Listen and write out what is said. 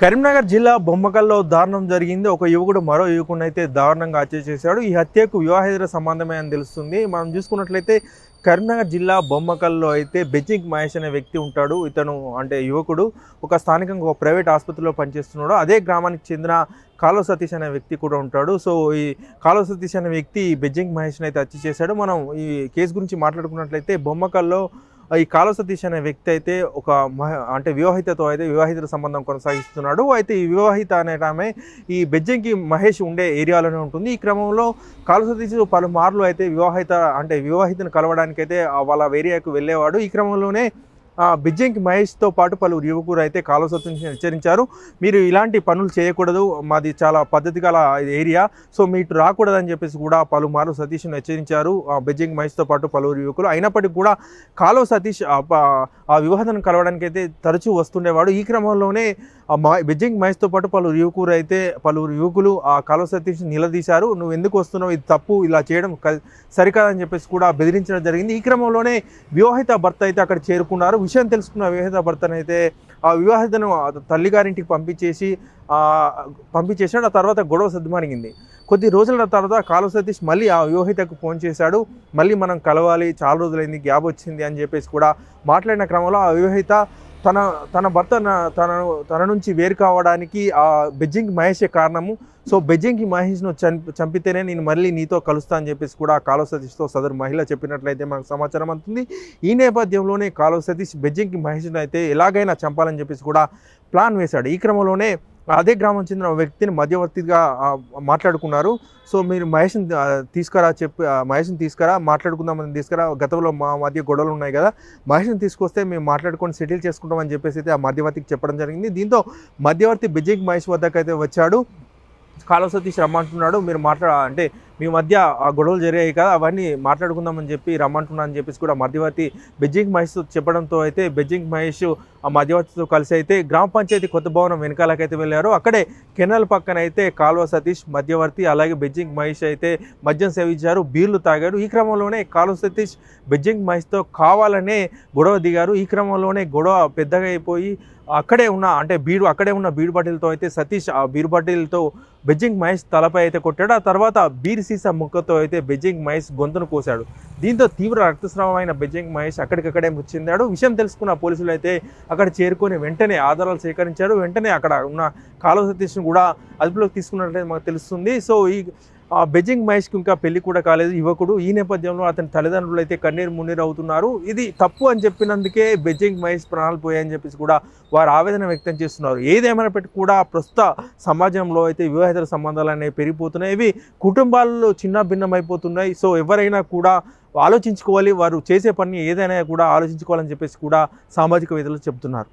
కరీంనగర్ జిల్లా బొమ్మకల్లో దారుణం జరిగింది. ఒక యువకుడు మరో యువకుడిని అయితే దారుణంగా హత్య చేశాడు. ఈ హత్యకు వివాహేతర సంబంధమే అని తెలుస్తుంది. మనం చూసుకున్నట్లయితే కరీంనగర్ జిల్లా బొమ్మకల్లో అయితే బెజింగ్ మహేష్ అనే వ్యక్తి ఉంటాడు. ఇతను అంటే యువకుడు. ఒక స్థానికంగా ఒక ప్రైవేట్ ఆసుపత్రిలో పనిచేస్తున్నాడు. అదే గ్రామానికి చెందిన కాలువ సతీష్ అనే వ్యక్తి కూడా ఉంటాడు. సో ఈ కాలువ సతీష్ అనే వ్యక్తి ఈ బెజ్జింగ్ మహేష్ని అయితే హత్య చేశాడు. మనం ఈ కేసు గురించి మాట్లాడుకున్నట్లయితే బొమ్మకల్లో ఈ కాలువ సతీష్ అనే వ్యక్తి అయితే ఒక అంటే వివాహితతో అయితే వివాహిత సంబంధం కొనసాగిస్తున్నాడు. అయితే ఈ వివాహిత అనే ఆమె ఈ బెజ్జంకి మహేష్ ఉండే ఏరియాలోనే ఉంటుంది. ఈ క్రమంలో కాలువ సతీష్ పలుమార్లు అయితే వివాహిత అంటే వివాహితను కలవడానికి అయితే వాళ్ళ ఏరియాకు వెళ్ళేవాడు. ఈ క్రమంలోనే బెజ్జంకి మహేష్తో పాటు పలువురు యువకులు అయితే కాలువ సతీష్ని హెచ్చరించారు. మీరు ఇలాంటి పనులు చేయకూడదు. మాది చాలా పద్ధతి గల ఏరియా. సో మీరు రాకూడదని చెప్పేసి కూడా పలుమార్లు సతీష్ను హెచ్చరించారు. ఆ బెజ్జింగ్ మహేష్తో పాటు పలువురు యువకులు. అయినప్పటికీ కూడా కాలువ సతీష్ ఆ ప- వివాహతను కలవడానికి అయితే తరచూ వస్తుండేవాడు. ఈ క్రమంలోనే ఆ మహేష్తో పాటు పలువురు యువకులు అయితే పలువురు యువకులు ఆ కాలువ సతీష్ నిలదీశారు. నువ్వు ఎందుకు వస్తున్నావు? ఇది తప్పు. ఇలా చేయడం క- సరికాదని చెప్పేసి కూడా బెదిరించడం జరిగింది. ఈ క్రమంలోనే వివాహిత భర్త అయితే అక్కడ చేరుకున్నారు. విషయం తెలుసుకున్న వివాహిత భర్తనైతే ఆ వివాహితను తల్లి తల్లిగారింటికి పంపించేసి పంపించేసాడు ఆ తర్వాత గొడవ సద్దుమణిగింది. కొద్ది రోజుల తర్వాత కాలువ సతీష్ మళ్ళీ ఆ వివాహితకు ఫోన్ చేశాడు. మళ్ళీ మనం కలవాలి చాలా రోజులైంది గ్యాప్ వచ్చింది అని చెప్పేసి కూడా మాట్లాడిన క్రమంలో ఆ వివాహిత తన తన భర్త తన తన నుంచి వేరు కావడానికి ఆ బెజ్జింగ్కి మహేషే కారణము. సో బెజ్జింగ్కి మహేష్ను చంపి చంపితేనే నేను మళ్ళీ నీతో కలుస్తా అని చెప్పేసి కూడా కాలువ సతీష్తో సదరు మహిళ చెప్పినట్లయితే మనకు సమాచారం అందుతుంది. ఈ నేపథ్యంలోనే కాలువ సతీష్ బెజ్జింగ్కి మహేష్ను అయితే ఎలాగైనా చంపాలని చెప్పేసి కూడా ప్లాన్ వేశాడు. ఈ క్రమంలోనే అదే గ్రామం చెందిన ఒక వ్యక్తిని మధ్యవర్తిగా మాట్లాడుకున్నారు. సో మీరు మహేష్ని తీసుకురా చెప్పి మహేష్ని తీసుకురా మాట్లాడుకుందామని తీసుకురా గతంలో మా మధ్య గొడవలు ఉన్నాయి కదా మహేష్ని తీసుకొస్తే మేము మాట్లాడుకొని సెటిల్ చేసుకుంటామని చెప్పేసి అయితే ఆ మధ్యవర్తికి చెప్పడం జరిగింది. దీంతో మధ్యవర్తి బిజింగ్ మహేష్ వద్దకు అయితే వచ్చాడు. కాలువ సతీష్ రమ్మంటున్నాడు. మీరు మాట్లా అంటే మీ మధ్య ఆ గొడవలు జరిగాయి కదా అవన్నీ మాట్లాడుకుందామని చెప్పి రమ్మంటున్నా అని చెప్పేసి కూడా మధ్యవర్తి బెజ్జింగ్ మహేష్ చెప్పడంతో అయితే బెజ్జింగ్ మహేష్ ఆ మధ్యవర్తితో కలిసి అయితే గ్రామ పంచాయతీ కొత్త భవనం వెనకాలకైతే వెళ్ళారు. అక్కడే కెనాల్ పక్కన అయితే కాలువ సతీష్ మధ్యవర్తి అలాగే బెజ్జింగ్ మహేష్ అయితే మద్యం సేవించారు బీర్లు తాగారు. ఈ క్రమంలోనే కాలువ సతీష్ బెజ్జింగ్ మహేష్తో కావాలనే గొడవ దిగారు. ఈ క్రమంలోనే గొడవ పెద్దగా అయిపోయి అక్కడే ఉన్న అంటే బీడు అక్కడే ఉన్న బీడు బాటిల్తో అయితే సతీష్ ఆ బీరు బాటిల్తో బెజ్జింగ్ మహేష్ తలపై అయితే కొట్టాడు. ఆ తర్వాత బీర్ సీసా ముక్కతో అయితే బెజింగ్ మహేష్ గొంతును కోశాడు. దీంతో తీవ్ర రక్తస్రావమైన బెజింగ్ మహేష్ అక్కడికక్కడే మృతి చెందాడు విషయం తెలుసుకున్న పోలీసులు అయితే అక్కడ చేరుకొని వెంటనే ఆధారాలు సేకరించారు. వెంటనే అక్కడ ఉన్న కాలువ సతీష్ను కూడా అదుపులోకి తీసుకున్నట్లయితే మాకు తెలుస్తుంది. సో ఈ ఆ బెజింగ్ మహేష్కి ఇంకా పెళ్ళి కూడా కాలేదు యువకుడు. ఈ నేపథ్యంలో అతని తల్లిదండ్రులు అయితే కన్నీరు మున్నీరు అవుతున్నారు. ఇది తప్పు అని చెప్పినందుకే బెజింగ్ మహేష్ ప్రాణాలు పోయాయని చెప్పేసి కూడా వారు ఆవేదన వ్యక్తం చేస్తున్నారు. ఏదేమైనప్పటికీ కూడా ప్రస్తుత సమాజంలో అయితే వివాహేతర సంబంధాలు అనేవి పెరిగిపోతున్నాయి. ఇవి కుటుంబాల్లో చిన్న భిన్నమైపోతున్నాయి సో ఎవరైనా కూడా ఆలోచించుకోవాలి. వారు చేసే పని ఏదైనా కూడా ఆలోచించుకోవాలని చెప్పేసి కూడా సామాజిక వేదలు చెబుతున్నారు